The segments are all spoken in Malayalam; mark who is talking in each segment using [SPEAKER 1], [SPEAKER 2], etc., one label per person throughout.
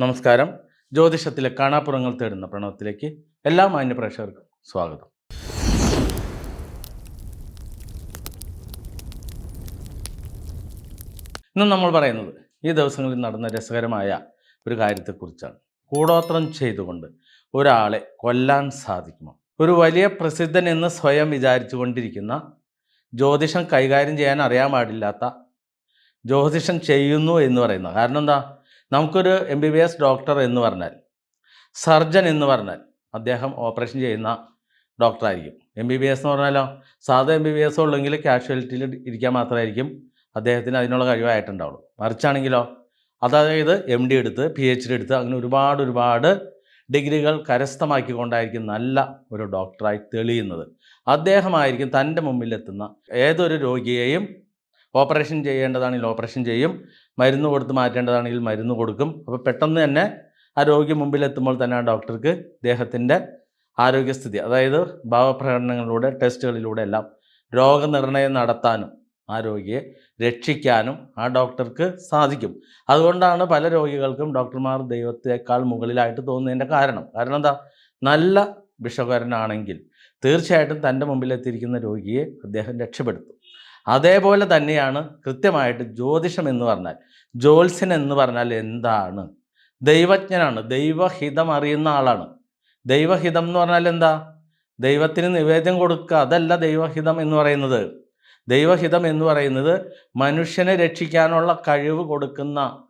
[SPEAKER 1] നമസ്കാരം. ജ്യോതിഷത്തിലെ കാണാപ്പുറങ്ങൾ തേടുന്ന പ്രണവത്തിലേക്ക് എല്ലാ മാന്യ പ്രേക്ഷകർക്കും സ്വാഗതം. ഇന്ന് നമ്മൾ പറയുന്നത് ഈ ദിവസങ്ങളിൽ നടന്ന രസകരമായ ഒരു കാര്യത്തെക്കുറിച്ചാണ്. കൂടോത്രം ചെയ്തുകൊണ്ട് ഒരാളെ കൊല്ലാൻ സാധിക്കുമോ? ഒരു വലിയ പ്രസിദ്ധൻ എന്ന് സ്വയം വിചാരിച്ചു കൊണ്ടിരിക്കുന്ന ജ്യോതിഷം കൈകാര്യം ചെയ്യാൻ അറിയാൻ പാടില്ലാത്ത ജ്യോതിഷം ചെയ്യുന്നു എന്ന് പറയുന്നത്. കാരണം എന്താ? നമുക്കൊരു M B B S doctor എന്ന് പറഞ്ഞാൽ സർജൻ എന്ന് പറഞ്ഞാൽ അദ്ദേഹം ഓപ്പറേഷൻ ചെയ്യുന്ന ഡോക്ടറായിരിക്കും എം ബി ബി എസ് എന്ന് പറഞ്ഞാലോ? സാധാ എം ബി ബി എസ് ഉള്ളെങ്കിൽ കാഷ്വാലിറ്റിയിൽ ഇരിക്കാൻ മാത്രമായിരിക്കും അദ്ദേഹത്തിന് അതിനുള്ള കഴിവായിട്ടുണ്ടാവുള്ളൂ. മറിച്ചാണെങ്കിലോ? അതായത് എം ഡി എടുത്ത് പി എച്ച് ഡി എടുത്ത് അങ്ങനെ ഒരുപാട് ഒരുപാട് ഡിഗ്രികൾ കരസ്ഥമാക്കിക്കൊണ്ടായിരിക്കും നല്ല ഒരു ഡോക്ടറായി തെളിയുന്നത്. അദ്ദേഹമായിരിക്കും തന്റെ മുമ്പിലെത്തുന്ന ഏതൊരു രോഗിയെയും ഓപ്പറേഷൻ ചെയ്യേണ്ടതാണെങ്കിൽ ഓപ്പറേഷൻ ചെയ്യും. മരുന്ന് കൊടുത്ത് മാറ്റേണ്ടതാണെങ്കിൽ മരുന്ന് കൊടുക്കും. അപ്പോൾ പെട്ടെന്ന് തന്നെ ആ രോഗി മുമ്പിലെത്തുമ്പോൾ തന്നെ ആ ഡോക്ടർക്ക് ദേഹത്തിന്റെ ആരോഗ്യസ്ഥിതി അതായത് ഭാവപ്രകടനങ്ങളിലൂടെ ടെസ്റ്റുകളിലൂടെ എല്ലാം രോഗനിർണയം നടത്താനും ആ രോഗിയെ രക്ഷിക്കാനും ആ ഡോക്ടർക്ക് സാധിക്കും. അതുകൊണ്ടാണ് പല രോഗികൾക്കും ഡോക്ടർമാർ ദൈവത്തേക്കാൾ മുകളിലായിട്ട് തോന്നുന്നതിന്റെ കാരണം. കാരണം എന്താ? നല്ല വിഷകരനാണെങ്കിൽ തീർച്ചയായിട്ടും തന്റെ മുമ്പിലെത്തിയിരിക്കുന്ന രോഗിയെ അദ്ദേഹം രക്ഷപ്പെടുത്തും. അതേപോലെ തന്നെയാണ് കൃത്യമായിട്ട് ജ്യോതിഷം എന്ന് പറഞ്ഞാൽ ജ്യോത്സ്യൻ എന്ന് പറഞ്ഞാൽ എന്താണ്? ദൈവജ്ഞനാണ് ദൈവഹിതം അറിയുന്ന ആളാണ്. ദൈവഹിതം എന്ന് പറഞ്ഞാൽ എന്താ? ദൈവത്തിന് നിവേദ്യം കൊടുക്കുക അതല്ല ദൈവഹിതം എന്ന് പറയുന്നത്. ദൈവഹിതം എന്ന് പറയുന്നത് മനുഷ്യനെ രക്ഷിക്കാനുള്ള കഴിവ് കൊടുക്കുന്ന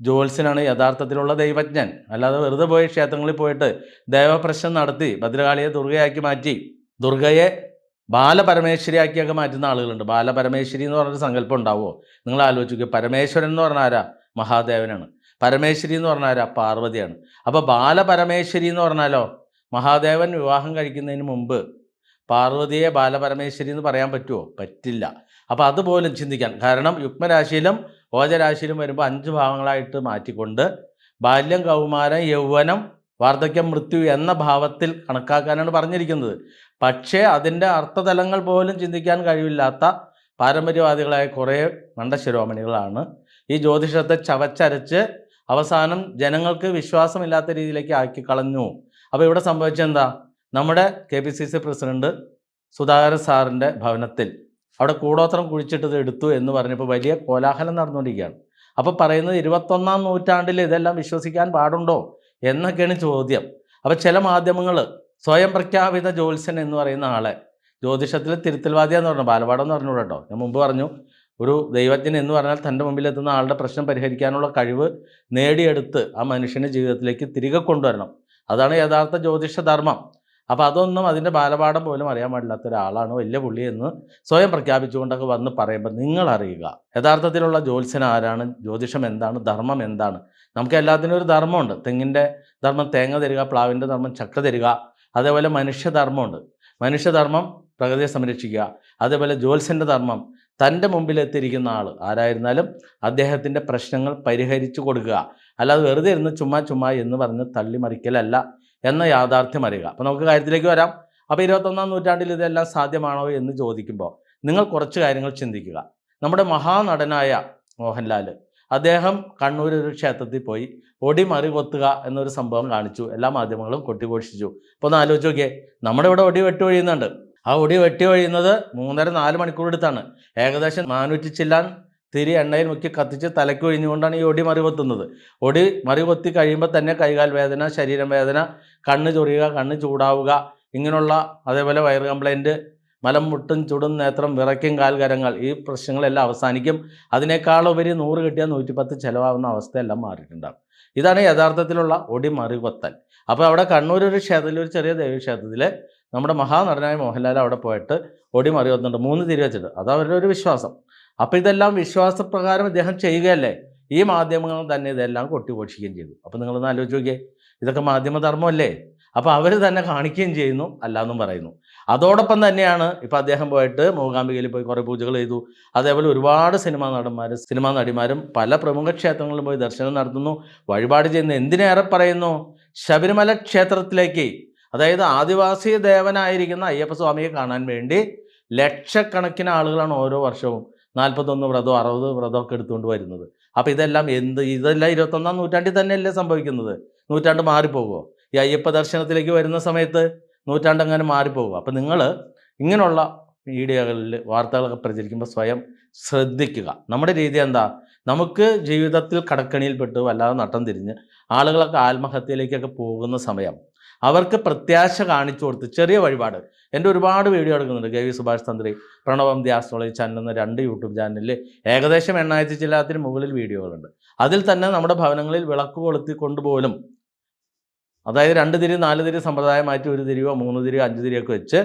[SPEAKER 1] ജ്യോത്സ്യനാണ് യഥാർത്ഥത്തിലുള്ള ദൈവജ്ഞൻ. അല്ലാതെ വെറുതെ പോയി ക്ഷേത്രങ്ങളിൽ പോയിട്ട് ദേവപ്രശ്നം നടത്തി ഭദ്രകാളിയെ ദുർഗയാക്കി മാറ്റി ദുർഗയെ ബാലപരമേശ്വരിയാക്കിയൊക്കെ മാറ്റുന്ന ആളുകളുണ്ട്. ബാലപരമേശ്വരി എന്ന് പറഞ്ഞൊരു സങ്കല്പം ഉണ്ടാവുമോ? നിങ്ങൾ ആലോചിക്കുക പരമേശ്വരൻ എന്ന് പറഞ്ഞാൽ ആരാ? മഹാദേവനാണ്. പരമേശ്വരി എന്ന് പറഞ്ഞാൽ ആരാ? പാർവതിയാണ്. അപ്പോൾ ബാലപരമേശ്വരി എന്ന് പറഞ്ഞാലോ? മഹാദേവൻ വിവാഹം കഴിക്കുന്നതിന് മുമ്പ് പാർവതിയെ ബാലപരമേശ്വരി എന്ന് പറയാൻ പറ്റുമോ? പറ്റില്ല. അപ്പോൾ അതുപോലും ചിന്തിക്കാൻ. കാരണം യുഗ്മരാശിയിലും ഓജരാശിയിലും വരുമ്പോൾ അഞ്ച് ഭാവങ്ങളായിട്ട് മാറ്റിക്കൊണ്ട് ബാല്യം കൗമാരം യൗവനം വാർദ്ധക്യം മൃത്യു എന്ന ഭാവത്തിൽ കണക്കാക്കാനാണ് പറഞ്ഞിരിക്കുന്നത്. പക്ഷേ അതിന്റെ അർത്ഥതലങ്ങൾ പോലും ചിന്തിക്കാൻ കഴിവില്ലാത്ത പാരമ്പര്യവാദികളായ കുറേ മണ്ടശിരോമണികളാണ്. ഈ ജ്യോതിഷത്തെ ചവച്ചരച്ച് അവസാനം ജനങ്ങൾക്ക് വിശ്വാസമില്ലാത്ത രീതിയിലേക്ക് ആക്കി കളഞ്ഞു അപ്പോൾ ഇവിടെ സംഭവിച്ചെന്താ നമ്മുടെ K P C C president Sudhakaran സാറിന്റെ ഭവനത്തിൽ അവിടെ കൂടോത്രം കുഴിച്ചിട്ടത് എടുത്തു എന്ന് പറഞ്ഞപ്പോൾ വലിയ കോലാഹലം നടന്നുകൊണ്ടിരിക്കുകയാണ്. അപ്പോൾ പറയുന്നത് ഇരുപത്തൊന്നാം നൂറ്റാണ്ടിൽ ഇതെല്ലാം വിശ്വസിക്കാൻ പാടുണ്ടോ എന്നൊക്കെയാണ് ചോദ്യം. അപ്പോൾ ചില മാധ്യമങ്ങൾ സ്വയം പ്രഖ്യാപിത ജ്യോത്സ്യൻ എന്ന് പറയുന്ന ആളെ. ജ്യോതിഷത്തിൽ തിരുത്തൽവാദിയാന്ന് പറഞ്ഞു. ബാലപാഠം എന്ന് പറഞ്ഞു കേട്ടോ. ഞാൻ മുമ്പ് പറഞ്ഞു ഒരു ദൈവജ്ഞൻ എന്ന് പറഞ്ഞാൽ തന്റെ മുമ്പിലെത്തുന്ന ആളുടെ പ്രശ്നം പരിഹരിക്കാനുള്ള കഴിവ് നേടിയെടുത്ത് ആ മനുഷ്യനെ ജീവിതത്തിലേക്ക് തിരികെ കൊണ്ടുവരണം. അതാണ് യഥാർത്ഥ ജ്യോതിഷ ധർമ്മം. അപ്പോൾ അതൊന്നും അതിന്റെ ബാലപാഠം പോലും അറിയാൻ പാടില്ലാത്ത ഒരാളാണ് വലിയ പുള്ളി എന്ന് സ്വയം പ്രഖ്യാപിച്ചുകൊണ്ടൊക്കെ വന്ന് പറയുമ്പോൾ നിങ്ങൾ അറിയുക. യഥാർത്ഥത്തിലുള്ള ജ്യോത്സ്യൻ ആരാണ്? ജ്യോതിഷം എന്താണ്? ധർമ്മം എന്താണ്? നമുക്ക് എല്ലാത്തിനും ഒരു ധർമ്മമുണ്ട്. തെങ്ങിന്റെ ധർമ്മം തേങ്ങ തരിക പ്ലാവിന്റെ ധർമ്മം ചക്ക തരിക അതേപോലെ മനുഷ്യധർമ്മമുണ്ട്. മനുഷ്യധർമ്മം പ്രകൃതിയെ സംരക്ഷിക്കുക. അതേപോലെ ജോത്സ്യന്റെ ധർമ്മം തന്റെ മുമ്പിലെത്തിയിരിക്കുന്ന ആൾ ആരായിരുന്നാലും അദ്ദേഹത്തിന്റെ പ്രശ്നങ്ങൾ പരിഹരിച്ചു കൊടുക്കുക. അല്ലാതെ വെറുതെ ഇരുന്ന് ചുമ്മാ ചുമ്മാ എന്ന് പറഞ്ഞ് തള്ളിമറിക്കലല്ല എന്ന യാഥാർത്ഥ്യം അറിയുക. അപ്പോൾ നമുക്ക് കാര്യത്തിലേക്ക് വരാം. അപ്പോൾ ഇരുപത്തൊന്നാം നൂറ്റാണ്ടിൽ ഇതെല്ലാം സാധ്യമാണോ എന്ന് ചോദിക്കുമ്പോൾ നിങ്ങൾ കുറച്ച് കാര്യങ്ങൾ ചിന്തിക്കുക. നമ്മുടെ മഹാനടനായ മോഹൻലാൽ അദ്ദേഹം കണ്ണൂർ ഒരു ക്ഷേത്രത്തിൽ പോയി ഒടി കൊത്തുക എന്നൊരു സംഭവം കാണിച്ചു. എല്ലാ മാധ്യമങ്ങളും കൊട്ടിഘോഷിച്ചു. അപ്പോൾ ഒന്ന് ആലോചിച്ച് നോക്കിയേ നമ്മുടെ ഇവിടെ ഒടി വെട്ടി ഒഴിയുന്നുണ്ട്. ആ ഒടി വെട്ടി ഒഴിയുന്നത് മൂന്നര നാല് മണിക്കൂർ എടുത്താണ്. ഏകദേശം നാനൂറ്റി ചില്ലാൻ തിരി എണ്ണയിൽ മുക്കി കത്തിച്ച് തലയ്ക്ക് ഒഴിഞ്ഞുകൊണ്ടാണ് ഈ ഒടി മറി കൊത്തുന്നത്. ഒടി മറി കൊത്തി കഴിയുമ്പോൾ തന്നെ കൈകാൽ വേദന ശരീരം വേദന കണ്ണ് ചൊറിയുക കണ്ണ് ചൂടാവുക ഇങ്ങനെയുള്ള അതേപോലെ വയറ് കംപ്ലൈന്റ് മലം മുട്ടും ചുടും നേത്രം വിറയ്ക്കും കാൽകരങ്ങൾ. ഈ പ്രശ്നങ്ങളെല്ലാം അവസാനിക്കും. അതിനേക്കാളുപരി നൂറ് കിട്ടിയാൽ നൂറ്റിപ്പത്ത് ചിലവാകുന്ന അവസ്ഥയെല്ലാം മാറിയിട്ടുണ്ടാകും. ഇതാണ് യഥാർത്ഥത്തിലുള്ള ഒടി മറികൊത്തൽ അപ്പോൾ അവിടെ കണ്ണൂർ ഒരു ക്ഷേത്രത്തിൽ ഒരു ചെറിയ ദേവീക്ഷേത്രത്തിൽ നമ്മുടെ മഹാനടനായ മോഹൻലാൽ അവിടെ പോയിട്ട് ഒടി മറികൊത്തുന്നുണ്ട് മൂന്ന് തിരി വെച്ചിട്ട്. അത് അവരുടെ ഒരു വിശ്വാസം. അപ്പോൾ ഇതെല്ലാം വിശ്വാസപ്രകാരം ഇദ്ദേഹം ചെയ്യുകയല്ലേ? ഈ മാധ്യമങ്ങൾ തന്നെ ഇതെല്ലാം കൊട്ടിഘോഷിക്കുകയും ചെയ്തു. അപ്പോൾ നിങ്ങളൊന്ന് ആലോചിച്ച് നോക്കിയേ. ഇതൊക്കെ മാധ്യമധർമ്മമല്ലേ? അപ്പോൾ അവർ തന്നെ കാണിക്കുകയും ചെയ്യുന്നു. അല്ലാന്നും പറയുന്നു. അതോടൊപ്പം തന്നെയാണ് ഇപ്പോൾ അദ്ദേഹം പോയിട്ട് മൂകാംബികയിൽ പോയി കുറേ പൂജകൾ ചെയ്തു. അതേപോലെ ഒരുപാട് സിനിമാ നടന്മാർ സിനിമാ നടിമാരും പല പ്രമുഖ ക്ഷേത്രങ്ങളിലും പോയി ദർശനം നടത്തുന്നു. വഴിപാട് ചെയ്യുന്നു എന്തിനേറെ പറയുന്നു? ശബരിമല ക്ഷേത്രത്തിലേക്ക്. അതായത് ആദിവാസി ദേവനായിരിക്കുന്ന അയ്യപ്പസ്വാമിയെ കാണാൻ വേണ്ടി ലക്ഷക്കണക്കിന് ആളുകളാണ് ഓരോ വർഷവും നാൽപ്പത്തൊന്ന് വ്രതം അറുപത് വ്രതമൊക്കെ എടുത്തുകൊണ്ട് വരുന്നത്. അപ്പോൾ ഇതെല്ലാം എന്ത്? ഇതെല്ലാം ഇരുപത്തൊന്നാം നൂറ്റാണ്ടിൽ തന്നെയല്ലേ സംഭവിക്കുന്നത്? നൂറ്റാണ്ട് മാറിപ്പോകുമോ ഈ അയ്യപ്പ ദർശനത്തിലേക്ക് വരുന്ന സമയത്ത് നൂറ്റാണ്ട് അങ്ങനെ മാറിപ്പോകും. അപ്പം നിങ്ങൾ ഇങ്ങനെയുള്ള മീഡിയകളിൽ വാർത്തകളൊക്കെ പ്രചരിക്കുമ്പോൾ സ്വയം ശ്രദ്ധിക്കുക. നമ്മുടെ രീതി എന്താ? നമുക്ക് ജീവിതത്തിൽ കടക്കണിയിൽപ്പെട്ട് വല്ലാതെ നട്ടം തിരിഞ്ഞ് ആളുകളൊക്കെ ആത്മഹത്യയിലേക്കൊക്കെ പോകുന്ന സമയം. അവർക്ക് പ്രത്യാശ കാണിച്ചു കൊടുത്ത് ചെറിയ വഴിപാട്. എന്റെ ഒരുപാട് വീഡിയോ എടുക്കുന്നുണ്ട്. കെ വി സുഭാഷ് തന്ത്രി പ്രണവം ദി ആസ്ട്രോളജി ചാനൽ എന്ന രണ്ട് യൂട്യൂബ് ചാനലിൽ ഏകദേശം എണ്ണായിരത്തി ചില്ലാത്തിന് മുകളിൽ വീഡിയോകളുണ്ട്. അതിൽ തന്നെ നമ്മുടെ ഭവനങ്ങളിൽ വിളക്ക് കൊളുത്തി കൊണ്ടുപോലും അതായത് രണ്ട് തിരി നാല് തിരി സമ്പ്രദായം മാറ്റി ഒരു തിരിയോ മൂന്ന് തിരിയോ അഞ്ച് തിരിയൊക്കെ വെച്ച്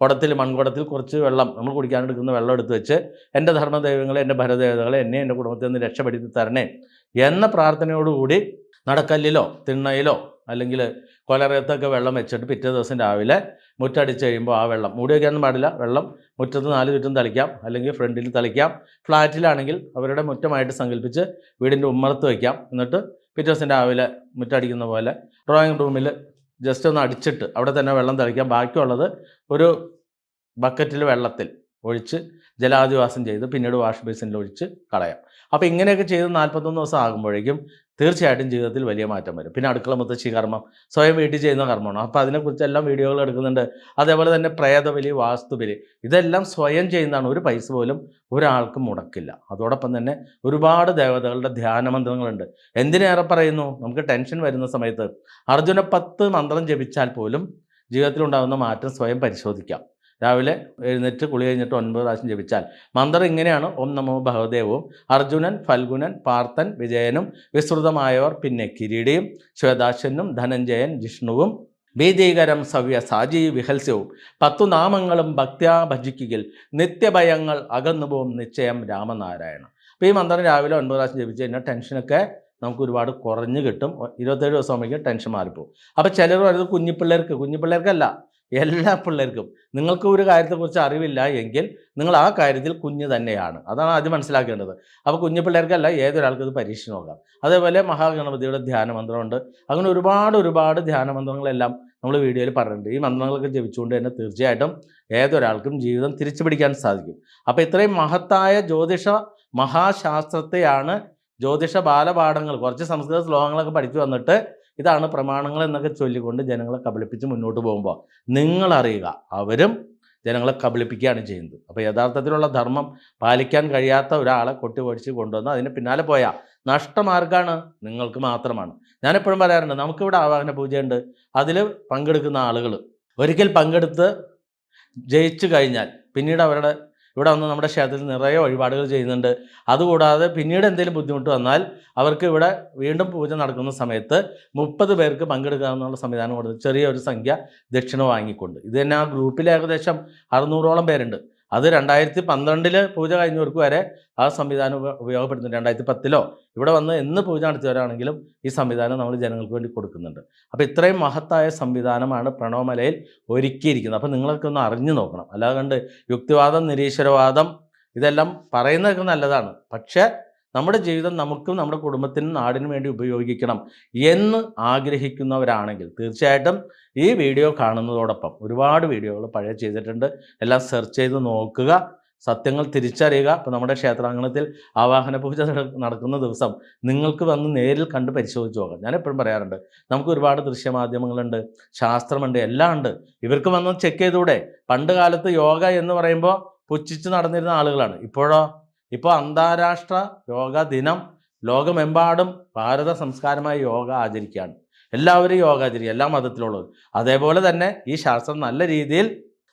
[SPEAKER 1] കുടത്തിൽ മൺകുടത്തിൽ കുറച്ച് വെള്ളം നമ്മൾ കുടിക്കാനെടുക്കുന്ന വെള്ളം എടുത്ത് വെച്ച് എന്റെ ധർമ്മദൈവങ്ങളെ എന്റെ ഭരദേവതകളെ എന്നെ എന്റെ കുടുംബത്തിൽ നിന്ന് രക്ഷപ്പെടുത്തി തരണേ എന്ന പ്രാർത്ഥനയോടുകൂടി നടക്കല്ലിലോ തിണ്ണയിലോ അല്ലെങ്കിൽ കൊലറയത്തൊക്കെ വെള്ളം വെച്ചിട്ട് പിറ്റേ ദിവസം രാവിലെ മുറ്റടിച്ച് കഴിയുമ്പോൾ ആ വെള്ളം മൂടി വയ്ക്കാനൊന്നും പാടില്ല. വെള്ളം മുറ്റത്ത് നാല് ചുറ്റും തളിക്കാം. അല്ലെങ്കിൽ ഫ്രണ്ടിൽ തളിക്കാം. ഫ്ലാറ്റിലാണെങ്കിൽ അവരുടെ മുറ്റമായിട്ട് സങ്കല്പിച്ച് വീടിന്റെ ഉമ്മറത്ത് വയ്ക്കാം. എന്നിട്ട് പിറ്റേ ദിവസം രാവിലെ മുറ്റടിക്കുന്ന പോലെ ഡ്രോയിങ് റൂമിൽ ജസ്റ്റ് ഒന്ന് അടിച്ചിട്ട് അവിടെ തന്നെ വെള്ളം തളിക്കാം ബാക്കിയുള്ളത് ഒരു ബക്കറ്റിൽ വെള്ളത്തിൽ ഒഴിച്ച് ജലാധിവാസം ചെയ്ത് പിന്നീട് വാഷ് ബേസിനിൽ ഒഴിച്ച് കളയാം. അപ്പോൾ ഇങ്ങനെയൊക്കെ ചെയ്ത് നാൽപ്പത്തൊന്ന് ദിവസം ആകുമ്പോഴേക്കും തീർച്ചയായിട്ടും ജീവിതത്തിൽ വലിയ മാറ്റം വരും. പിന്നെ അടുക്കള മുത്തശ്ശി കർമ്മം സ്വയം വീട്ടിൽ ചെയ്യുന്ന കർമ്മമാണ്. അപ്പോൾ അതിനെക്കുറിച്ചെല്ലാം വീഡിയോകൾ എടുക്കുന്നുണ്ട്. അതേപോലെ തന്നെ പ്രേതബലി വാസ്തുബലി ഇതെല്ലാം സ്വയം ചെയ്യുന്നതാണ്. ഒരു പൈസ പോലും ഒരാൾക്ക് മുടക്കില്ല. അതോടൊപ്പം തന്നെ ഒരുപാട് ദേവതകളുടെ ധ്യാന മന്ത്രങ്ങളുണ്ട്. എന്തിനേറെ പറയുന്നു? നമുക്ക് ടെൻഷൻ വരുന്ന സമയത്ത് അർജുന പത്ത് മന്ത്രം ജപിച്ചാൽ പോലും ജീവിതത്തിലുണ്ടാകുന്ന മാറ്റം സ്വയം പരിശോധിക്കാം. രാവിലെ എഴുന്നേറ്റ് കുളി കഴിഞ്ഞിട്ട് ഒൻപത് പ്രാവശ്യം ജപിച്ചാൽ. മന്ത്രം ഇങ്ങനെയാണ്. ഓം നമോ ഭഗവദേവും. അർജുനൻ ഫൽഗുനൻ പാർത്ഥൻ വിജയനും വിസ്തൃതമായവർ പിന്നെ കിരീടിയും ശ്വേതാശനും ധനഞ്ജയൻ ജിഷ്ണുവും ഭീതീകരം സവ്യ സാജി വിഹൽസ്യവും. പത്തു നാമങ്ങളും ഭക്തിയാ ഭജിക്കുകിൽ നിത്യഭയങ്ങൾ അകന്നുപോകും നിശ്ചയം രാമനാരായണ അപ്പോൾ ഈ മന്ത്രം രാവിലെ ഒൻപത് പ്രാവശ്യം ജപിച്ച് കഴിഞ്ഞാൽ ടെൻഷനൊക്കെ നമുക്ക് ഒരുപാട് കുറഞ്ഞു കിട്ടും. ഇരുപത്തേഴ് ദിവസം ആകുമ്പോഴേക്കും ടെൻഷൻ മാറിപ്പോകും അപ്പോൾ ചിലർ പറയുന്നത് കുഞ്ഞിപ്പിള്ളേർക്ക് കുഞ്ഞിപ്പിള്ളേർക്കല്ല. എല്ലാ പിള്ളേർക്കും. നിങ്ങൾക്ക് ഒരു കാര്യത്തെക്കുറിച്ച് അറിവില്ല എങ്കിൽ നിങ്ങൾ ആ കാര്യത്തിൽ കുഞ്ഞ് തന്നെയാണ്. അതാണ് ആദ്യം മനസ്സിലാക്കേണ്ടത്. അപ്പോൾ കുഞ്ഞു പിള്ളേർക്കല്ല ഏതൊരാൾക്കും പരീക്ഷ നോക്കാം അതേപോലെ മഹാഗണപതിയുടെ ധ്യാന മന്ത്രമുണ്ട് അങ്ങനെ ഒരുപാട് ഒരുപാട് ധ്യാന മന്ത്രങ്ങളെല്ലാം നമ്മൾ വീഡിയോയിൽ പറഞ്ഞിട്ടുണ്ട്. ഈ മന്ത്രങ്ങളൊക്കെ ജപിച്ചുകൊണ്ട് തന്നെ തീർച്ചയായിട്ടും ഏതൊരാൾക്കും ജീവിതം തിരിച്ചു പിടിക്കാൻ സാധിക്കും. അപ്പോൾ ഇത്രയും മഹത്തായ ജ്യോതിഷ മഹാശാസ്ത്രത്തെയാണ് ജ്യോതിഷ ബാലപാഠങ്ങൾ കുറച്ച് സംസ്കൃത ശ്ലോകങ്ങളൊക്കെ പഠിച്ചു വന്നിട്ട് ഇതാണ് പ്രമാണങ്ങൾ എന്നൊക്കെ ചൊല്ലിക്കൊണ്ട് ജനങ്ങളെ കബളിപ്പിച്ച് മുന്നോട്ട് പോകുമ്പോൾ നിങ്ങളറിയുക അവരും ജനങ്ങളെ കബളിപ്പിക്കുകയാണ് ചെയ്യുന്നത്. അപ്പോൾ യഥാർത്ഥത്തിലുള്ള ധർമ്മം പാലിക്കാൻ കഴിയാത്ത ഒരാളെ കൊട്ടിപൊടിച്ച് കൊണ്ടുവന്ന് അതിന് പിന്നാലെ പോയാൽ നഷ്ടമാർക്കാണ് നിങ്ങൾക്ക് മാത്രമാണ്. ഞാനെപ്പോഴും പറയാറുണ്ട് നമുക്കിവിടെ ആവാഹന പൂജയുണ്ട്. അതിൽ പങ്കെടുക്കുന്ന ആളുകൾ ഒരിക്കൽ പങ്കെടുത്ത് ജയിച്ചു കഴിഞ്ഞാൽ പിന്നീട് അവരുടെ ഇവിടെ വന്ന് നമ്മുടെ ക്ഷേത്രത്തിൽ നിറയെ വഴിപാടുകൾ ചെയ്യുന്നുണ്ട്. അതുകൂടാതെ പിന്നീട് എന്തെങ്കിലും ബുദ്ധിമുട്ട് വന്നാൽ അവർക്ക് ഇവിടെ വീണ്ടും പൂജ നടക്കുന്ന സമയത്ത് മുപ്പത് പേർക്ക് പങ്കെടുക്കാമെന്നുള്ള സംവിധാനം കൊടുത്ത് ചെറിയൊരു സംഖ്യ ദക്ഷിണ വാങ്ങിക്കൊണ്ട്. ഇത് തന്നെ ആ ഗ്രൂപ്പിൽ ഏകദേശം അറുന്നൂറോളം പേരുണ്ട്. അത് രണ്ടായിരത്തി പന്ത്രണ്ടിൽ പൂജ കഴിഞ്ഞവർക്ക് വരെ ആ സംവിധാനം ഉപ- ഉപയോഗപ്പെടുത്തുന്നുണ്ട്. രണ്ടായിരത്തി പത്തിലോ ഇവിടെ വന്ന് എന്ന് പൂജ നടത്തിയവരാണെങ്കിലും ഈ സംവിധാനം നമ്മൾ ജനങ്ങൾക്ക് വേണ്ടി കൊടുക്കുന്നുണ്ട്. അപ്പോൾ ഇത്രയും മഹത്തായ സംവിധാനമാണ് പ്രണവമലയിൽ ഒരുക്കിയിരിക്കുന്നത്. അപ്പോൾ നിങ്ങളൊക്കെ ഒന്ന് അറിഞ്ഞു നോക്കണം. അല്ലാതെ കണ്ട് യുക്തിവാദം നിരീശ്വരവാദം ഇതെല്ലാം പറയുന്നതൊക്കെ നല്ലതാണ്. പക്ഷേ നമ്മുടെ ജീവിതം നമുക്കും നമ്മുടെ കുടുംബത്തിനും നാടിനും വേണ്ടി ഉപയോഗിക്കണം എന്ന് ആഗ്രഹിക്കുന്നവരാണെങ്കിൽ തീർച്ചയായിട്ടും ഈ വീഡിയോ കാണുന്നതോടൊപ്പം ഒരുപാട് വീഡിയോകൾ പഴയ ചെയ്തിട്ടുണ്ട്. എല്ലാം സെർച്ച് ചെയ്ത് നോക്കുക. സത്യങ്ങൾ തിരിച്ചറിയുക. ഇപ്പോൾ നമ്മുടെ ക്ഷേത്രാങ്കണത്തിൽ ആവാഹന പൂജ നടക്കുന്ന ദിവസം നിങ്ങൾക്ക് വന്ന് നേരിൽ കണ്ട് പരിശോധിച്ച് നോക്കാം. ഞാൻ എപ്പോഴും പറയാറുണ്ട് നമുക്ക് ഒരുപാട് ദൃശ്യമാധ്യമങ്ങളുണ്ട് ശാസ്ത്രമുണ്ട് എല്ലാം ഉണ്ട്. ഇവർക്ക് വന്ന് ചെക്ക് ചെയ്തുകൂടെ പണ്ട് കാലത്ത് യോഗ എന്ന് പറയുമ്പോൾ പുച്ഛിച്ച് നടന്നിരുന്ന ആളുകളാണ്. ഇപ്പോഴോ? ഇപ്പോൾ അന്താരാഷ്ട്ര യോഗ ദിനം. ലോകമെമ്പാടും ഭാരത സംസ്കാരമായ യോഗ ആചരിക്കുകയാണ്. എല്ലാവരും യോഗ ആചരിക്കുക എല്ലാ മതത്തിലുള്ളത് അതേപോലെ തന്നെ ഈ ശാസ്ത്രം നല്ല രീതിയിൽ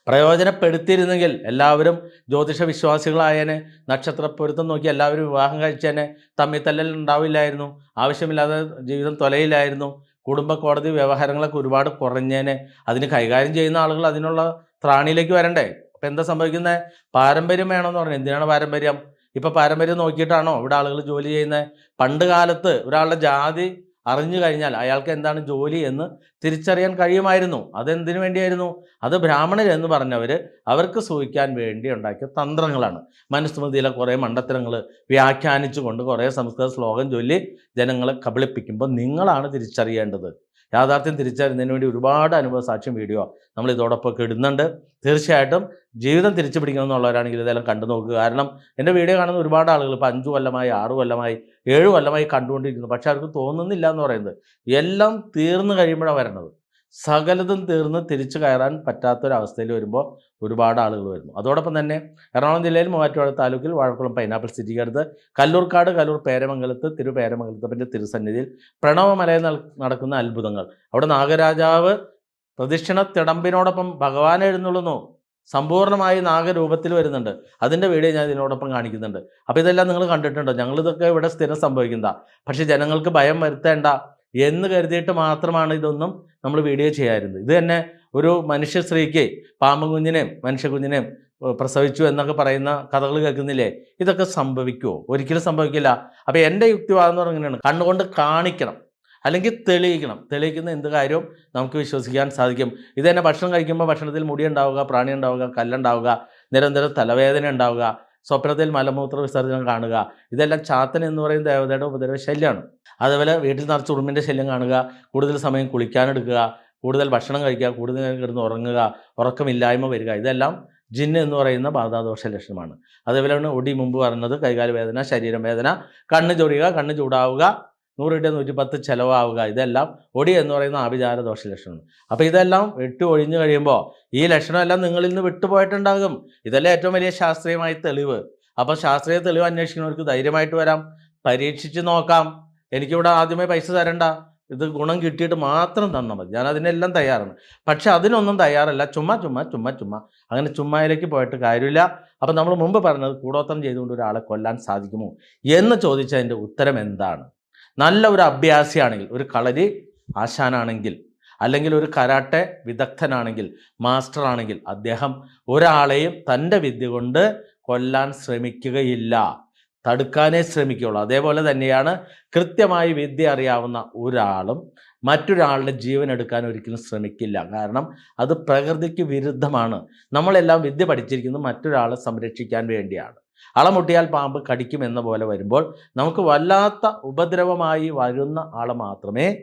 [SPEAKER 1] പ്രയോജനപ്പെടുത്തിയിരുന്നെങ്കിൽ എല്ലാവരും ജ്യോതിഷ വിശ്വാസികളായേനെ നക്ഷത്ര പൊരുത്തം നോക്കി എല്ലാവരും വിവാഹം കഴിച്ചേനെ തമ്മിൽ തല്ലൽ ഉണ്ടാവില്ലായിരുന്നു ആവശ്യമില്ലാതെ ജീവിതം തൊലയിലായിരുന്നു കുടുംബ കോടതി വ്യവഹാരങ്ങളൊക്കെ ഒരുപാട് കുറഞ്ഞേനെ അതിന് കൈകാര്യം ചെയ്യുന്ന ആളുകൾ അതിനുള്ള ത്രാണിയിലേക്ക് വരണ്ടേ? അപ്പം എന്താ സംഭവിക്കുന്നത് പാരമ്പര്യം വേണമെന്ന് പറഞ്ഞു. എന്തിനാണ് പാരമ്പര്യം? ഇപ്പം പാരമ്പര്യം നോക്കിയിട്ടാണോ ഇവിടെ ആളുകൾ ജോലി ചെയ്യുന്നത് പണ്ട് കാലത്ത് ഒരാളുടെ ജാതി അറിഞ്ഞു കഴിഞ്ഞാൽ അയാൾക്ക് എന്താണ് ജോലി എന്ന് തിരിച്ചറിയാൻ കഴിയുമായിരുന്നു. അതെന്തിനു വേണ്ടിയായിരുന്നു? അത് ബ്രാഹ്മണർ എന്ന് പറഞ്ഞവർ അവർക്ക് സൂഹിക്കാൻ വേണ്ടി ഉണ്ടാക്കിയ തന്ത്രങ്ങളാണ്. മനുസ്മൃതിയിലെ കുറേ മണ്ടത്തരങ്ങൾ വ്യാഖ്യാനിച്ചുകൊണ്ട് കുറേ സംസ്കൃത ശ്ലോകം ചൊല്ലി ജനങ്ങളെ കബളിപ്പിക്കുമ്പോൾ നിങ്ങളാണ് തിരിച്ചറിയേണ്ടത്. യാഥാർത്ഥ്യം തിരിച്ചറിയുന്നതിന് വേണ്ടി ഒരുപാട് അനുഭവ സാക്ഷ്യം വീഡിയോ നമ്മൾ ഇതോടൊപ്പം ഇടുന്നുണ്ട്. തീർച്ചയായിട്ടും ജീവിതം തിരിച്ചു പിടിക്കണം എന്നുള്ളവരാണെങ്കിൽ ഇതെല്ലാം കണ്ടു നോക്കുക. കാരണം എന്റെ വീഡിയോ കാണുന്ന ഒരുപാട് ആളുകൾ ഇപ്പോൾ അഞ്ച് കൊല്ലമായി ആറു കൊല്ലമായി ഏഴ് കൊല്ലമായി കണ്ടുകൊണ്ടിരിക്കുന്നു. പക്ഷെ അവർക്ക് തോന്നുന്നില്ല എന്ന് പറയുന്നത് എല്ലാം തീർന്നു കഴിയുമ്പോഴാണ് വരണത്. സകലതും തീർന്ന് തിരിച്ചു കയറാൻ പറ്റാത്തൊരവസ്ഥയിൽ വരുമ്പോൾ ഒരുപാട് ആളുകൾ വരുന്നു. അതോടൊപ്പം തന്നെ എറണാകുളം ജില്ലയിൽ മൂവാറ്റുപുഴ താലൂക്കിൽ വാഴക്കുളം പൈനാപ്പിൾ സ്ഥിരീകരത്ത് കല്ലൂർക്കാട് കല്ലൂർ പേരമംഗലത്ത് തിരുപേരമംഗലത്തപ്പന്റെ തിരുസന്നിധിയിൽ പ്രണവമലയിൽ നടക്കുന്ന അത്ഭുതങ്ങൾ. അവിടെ നാഗരാജാവ് പ്രദക്ഷിണ തിടമ്പിനോടൊപ്പം ഭഗവാൻ എഴുന്നള്ളുന്നു. സമ്പൂർണമായി നാഗരൂപത്തിൽ വരുന്നുണ്ട്. അതിന്റെ വീഡിയോ ഞാൻ ഇതിനോടൊപ്പം കാണിക്കുന്നുണ്ട്. അപ്പോൾ ഇതെല്ലാം നിങ്ങൾ കണ്ടിട്ടുണ്ടോ? ഞങ്ങളിതൊക്കെ ഇവിടെ സ്ഥിരം സംഭവിക്കുന്നതാണ് പക്ഷേ ജനങ്ങൾക്ക് ഭയം വരുത്തേണ്ട എന്ന് കരുതിയിട്ട് മാത്രമാണ് ഇതൊന്നും നമ്മൾ വീഡിയോ ചെയ്യാറുണ്ട്. ഇത് തന്നെ ഒരു മനുഷ്യ സ്ത്രീക്ക് പാമ്പ് കുഞ്ഞിനെയും മനുഷ്യ കുഞ്ഞിനെയും പ്രസവിച്ചു എന്നൊക്കെ പറയുന്ന കഥകൾ കേൾക്കുന്നില്ലേ? ഇതൊക്കെ സംഭവിക്കുമോ ഒരിക്കലും സംഭവിക്കില്ല. അപ്പോൾ എന്റെ യുക്തിവാദം എന്ന് ഇങ്ങനെയാണ്. കണ്ണുകൊണ്ട് കാണിക്കണം. അല്ലെങ്കിൽ തെളിയിക്കണം. തെളിയിക്കുന്ന എന്ത് കാര്യവും നമുക്ക് വിശ്വസിക്കാൻ സാധിക്കും. ഇത് തന്നെ ഭക്ഷണം കഴിക്കുമ്പോൾ ഭക്ഷണത്തിൽ മുടി ഉണ്ടാവുക പ്രാണി ഉണ്ടാവുക കല്ലുണ്ടാവുക നിരന്തരം തലവേദന ഉണ്ടാവുക സ്വപ്നത്തിൽ മലമൂത്ര വിസർജനം കാണുക. ഇതെല്ലാം ചാത്തൻ എന്ന് പറയുന്ന ദേവതയുടെ ഉപദ്രവ ശല്യമാണ് അതുപോലെ വീട്ടിൽ നിറച്ച് ഉറുമ്പിന്റെ ശല്യം കാണുക കൂടുതൽ സമയം കുളിക്കാനെടുക്കുക കൂടുതൽ ഭക്ഷണം കഴിക്കുക കൂടുതൽ കിടന്ന് ഉറങ്ങുക ഉറക്കമില്ലായ്മ വരിക ഇതെല്ലാം ജിന്ന് എന്ന് പറയുന്ന ബാധാദോഷ ലക്ഷണമാണ്. അതേപോലെയാണ് ഒടി മുമ്പ് പറഞ്ഞത് കൈകാല വേദന ശരീരം വേദന കണ്ണ് ചൊറിയുക കണ്ണ് ചൂടാവുക നൂറ് നൂറ്റിപ്പത്ത് നൂറ്റി പത്ത് ചിലവാവുക ഇതെല്ലാം ഒടി എന്ന് പറയുന്ന ആഭിചാര ദോഷ ലക്ഷണമാണ്. അപ്പോൾ ഇതെല്ലാം വിട്ടു ഒഴിഞ്ഞു കഴിയുമ്പോൾ ഈ ലക്ഷണമെല്ലാം നിങ്ങളിൽ നിന്ന് വിട്ടുപോയിട്ടുണ്ടാകും ഇതെല്ലാം ഏറ്റവും വലിയ ശാസ്ത്രീയമായ തെളിവ്. അപ്പോൾ ശാസ്ത്രീയ തെളിവ് അന്വേഷിക്കുന്നവർക്ക് ധൈര്യമായിട്ട് വരാം. പരീക്ഷിച്ച് നോക്കാം. എനിക്കിവിടെ ആദ്യമേ പൈസ തരണ്ട. ഇത് ഗുണം കിട്ടിയിട്ട് മാത്രം തന്നാൽ മതി. ഞാൻ അതിനെല്ലാം തയ്യാറാണ്. പക്ഷെ അതിനൊന്നും തയ്യാറല്ല. ചുമ്മാ ചുമ്മാ ചുമ്മാ ചുമ്മാ. അങ്ങനെ ചുമ്മായിലേക്ക് പോയിട്ട് കാര്യമില്ല. അപ്പം നമ്മൾ മുമ്പ് പറഞ്ഞത് കൂടോത്രം ചെയ്തുകൊണ്ട് ഒരാളെ കൊല്ലാൻ സാധിക്കുമോ എന്ന് ചോദിച്ചതിന്റെ ഉത്തരം എന്താണ്? നല്ല ഒരു അഭ്യാസിയാണെങ്കിൽ ഒരു കളരി ആശാനാണെങ്കിൽ അല്ലെങ്കിൽ ഒരു കരാട്ടെ വിദഗ്ധനാണെങ്കിൽ മാസ്റ്റർ ആണെങ്കിൽ അദ്ദേഹം ഒരാളെയും തന്റെ വിദ്യ കൊണ്ട് കൊല്ലാൻ ശ്രമിക്കുകയില്ല. തടുക്കാനേ ശ്രമിക്കുകയുള്ളൂ. അതേപോലെ തന്നെയാണ് കൃത്യമായി വിദ്യ അറിയാവുന്ന ഒരാളും മറ്റൊരാളുടെ ജീവൻ എടുക്കാൻ ഒരിക്കലും ശ്രമിക്കില്ല. കാരണം അത് പ്രകൃതിക്ക് വിരുദ്ധമാണ്. നമ്മളെല്ലാം വിദ്യ പഠിച്ചിരിക്കുന്നത് മറ്റൊരാളെ സംരക്ഷിക്കാൻ വേണ്ടിയാണ്. അളമുട്ടിയാൽ പാമ്പ് കടിക്കും എന്ന പോലെ വരുമ്പോൾ നമുക്ക് വല്ലാത്ത ഉപദ്രവമായി വരുന്ന ആളെ മാത്രമേ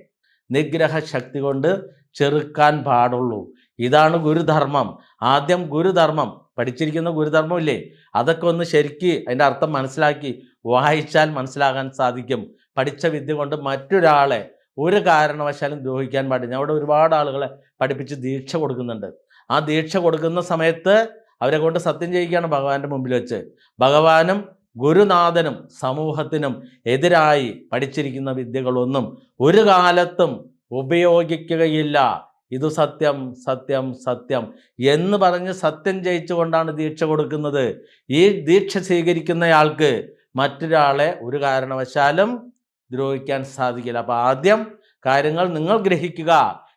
[SPEAKER 1] നിഗ്രഹ ശക്തി കൊണ്ട് ചെറുക്കാൻ പാടുള്ളൂ. ഇതാണ് ഗുരുധർമ്മം. ആദ്യം ഗുരുധർമ്മം പഠിച്ചിരിക്കുന്ന ഗുരുധർമ്മമില്ലേ? അതൊക്കെ ഒന്ന് ശരിക്ക് അതിന്റെ അർത്ഥം മനസ്സിലാക്കി വായിച്ചാൽ മനസ്സിലാകാൻ സാധിക്കും. പഠിച്ച വിദ്യ കൊണ്ട് മറ്റൊരാളെ ഒരു കാരണവശാലും ദ്രോഹിക്കാൻ പാടില്ല. അവിടെ ഒരുപാട് ആളുകളെ പഠിപ്പിച്ച് ദീക്ഷ കൊടുക്കുന്നുണ്ട്. ആ ദീക്ഷ കൊടുക്കുന്ന സമയത്ത് അവരെ കൊണ്ട് സത്യം ചെയ്യുകയാണ് ഭഗവാന്റെ മുമ്പിൽ വെച്ച്. ഭഗവാനും ഗുരുനാഥനും സമൂഹത്തിനും എതിരായി പഠിച്ചിരിക്കുന്ന വിദ്യകളൊന്നും ഒരു കാലത്തും ഉപയോഗിക്കുകയില്ല. ഇത് സത്യം സത്യം സത്യം എന്ന് പറഞ്ഞ് സത്യം ജയിച്ചുകൊണ്ടാണ് ദീക്ഷ കൊടുക്കുന്നത്. ഈ ദീക്ഷ സ്വീകരിക്കുന്നയാൾക്ക് മറ്റൊരാളെ ഒരു കാരണവശാലും ദ്രോഹിക്കാൻ സാധിക്കില്ല. അപ്പോൾ ആദ്യം കാര്യങ്ങൾ നിങ്ങൾ ഗ്രഹിക്കുക.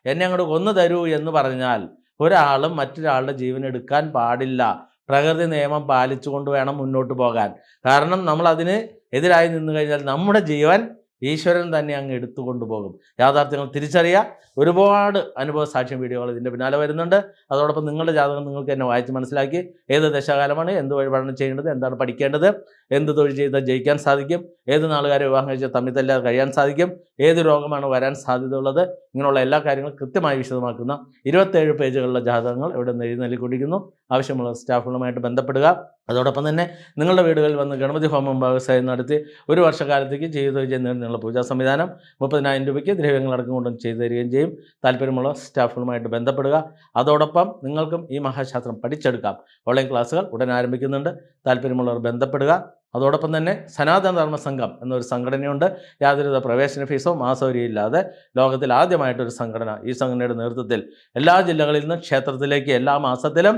[SPEAKER 1] എന്നെ അങ്ങോട്ട് കൊന്നു തരൂ എന്ന് പറഞ്ഞാൽ ഒരാളും മറ്റൊരാളുടെ ജീവൻ എടുക്കാൻ പാടില്ല. പ്രകൃതി നിയമം പാലിച്ചുകൊണ്ട് വേണം മുന്നോട്ട് പോകാൻ. കാരണം നമ്മൾ അതിന് എതിരായി നിന്നു കഴിഞ്ഞാൽ നമ്മുടെ ജീവൻ ഈശ്വരൻ തന്നെ അങ്ങ് എടുത്തുകൊണ്ട് പോകും. യാഥാർത്ഥ്യങ്ങൾ തിരിച്ചറിയുക ഒരുപാട് അനുഭവ സാക്ഷ്യം വീഡിയോകൾ ഇതിന്റെ പിന്നാലെ വരുന്നുണ്ട്. അതോടൊപ്പം നിങ്ങളുടെ ജാതകം നിങ്ങൾക്ക് എന്നെ വായിച്ച് മനസ്സിലാക്കി ഏത് ദശകാലമാണ് എന്ത് വഴിപാടാണ് ചെയ്യേണ്ടത് എന്താണ് പഠിക്കേണ്ടത് എന്ത് തൊഴിൽ ചെയ്താൽ ജയിക്കാൻ സാധിക്കും ഏത് നാളുകാരെ വിവാഹം കഴിച്ചാൽ തമ്മിൽ തല്ലാതെ കഴിയാൻ സാധിക്കും ഏത് രോഗമാണ് വരാൻ സാധ്യതയുള്ളത് ഇങ്ങനെയുള്ള എല്ലാ കാര്യങ്ങളും കൃത്യമായി വിശദമാക്കുന്ന ഇരുപത്തേഴ് പേജുകളുള്ള ജാതകങ്ങൾ ഇവിടെ നെഴി നൽകിക്കൊണ്ടിരിക്കുന്നു. ആവശ്യമുള്ള സ്റ്റാഫുകളുമായിട്ട് ബന്ധപ്പെടുക. അതോടൊപ്പം തന്നെ നിങ്ങളുടെ വീടുകളിൽ വന്ന് ഗണപതി ഹോമം വ്യവസായം നടത്തി ഒരു വർഷക്കാലത്തേക്ക് ജീവിത വിജയം നേടുന്നതിനുള്ള പൂജാ സംവിധാനം മുപ്പതിനായിരം രൂപയ്ക്ക് ദ്രവ്യങ്ങളടക്കം കൊണ്ടും ചെയ്തു തരികയും ചെയ്യും. താല്പര്യമുള്ള സ്റ്റാഫുകളുമായിട്ട് ബന്ധപ്പെടുക. അതോടൊപ്പം നിങ്ങൾക്കും ഈ മഹാശാസ്ത്രം പഠിച്ചെടുക്കാം. ഓൺലൈൻ ക്ലാസ്സുകൾ ഉടൻ ആരംഭിക്കുന്നുണ്ട്. താല്പര്യമുള്ളവർ ബന്ധപ്പെടുക. അതോടൊപ്പം തന്നെ സനാതന ധർമ്മ സംഘം എന്നൊരു സംഘടനയുണ്ട്. യാതൊരുവിധ പ്രവേശന ഫീസോ മാസവരിയോ ഇല്ലാതെ ലോകത്തിൽ ആദ്യമായിട്ടൊരു സംഘടന ഈ സംഘടനയുടെ നേതൃത്വത്തിൽ എല്ലാ ജില്ലകളിൽ നിന്നും ക്ഷേത്രത്തിലേക്ക് എല്ലാ മാസത്തിലും